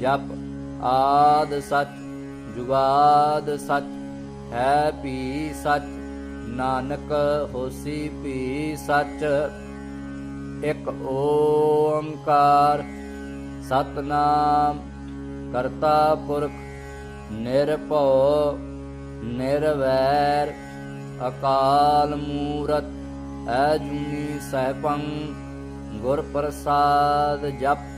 ਜਪ ਆਦ ਸਚ, ਜੁਗਾਦ ਸਚ, ਹੈ ਪੀ ਸਚ, ਨਾਨਕ ਹੋਸੀ ਪੀ ਸਚ। ਇਕ ਓੰਕਾਰ, ਸਤਨਾਮ, ਕਰਤਾ ਪੁਰਖ, ਨਿਰਭਉ, ਨਿਰਵੈਰ, ਅਕਾਲ ਮੂਰਤ ਅਜੂਨੀ ਸਹਿਭੰ ਗੁਰ ਪ੍ਰਸਾਦ ਜਪ।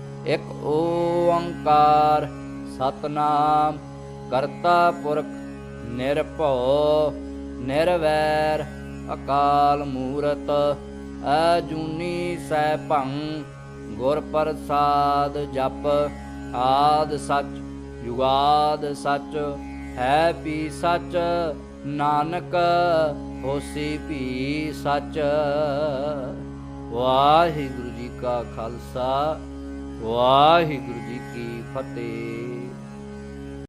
ਇਕ ਓੰਕਾਰ ਸਤਨਾਮ, ਕਰਤਾ ਪੁਰਖ ਨਿਰਭਉ, ਨਿਰਵੈਰ ਅਕਾਲ ਮੂਰਤ ਅਜੂਨੀ ਸੈਭੰ ਗੁਰ ਪ੍ਰਸਾਦ ਜਪ, ਆਦ ਸਚ, ਯੁਗਾਦ ਸਚ, ਹੈ ਪੀ ਸੱਚ, ਨਾਨਕ ਹੋਸੀ ਭੀ ਸੱਚ। ਵਾਹਿਗੁਰੂ ਜੀ ਕਾ ਖਾਲਸਾ। ਵਾਹਿਗੁਰੂ ਜੀ ਕੀ ਫਤਿਹ।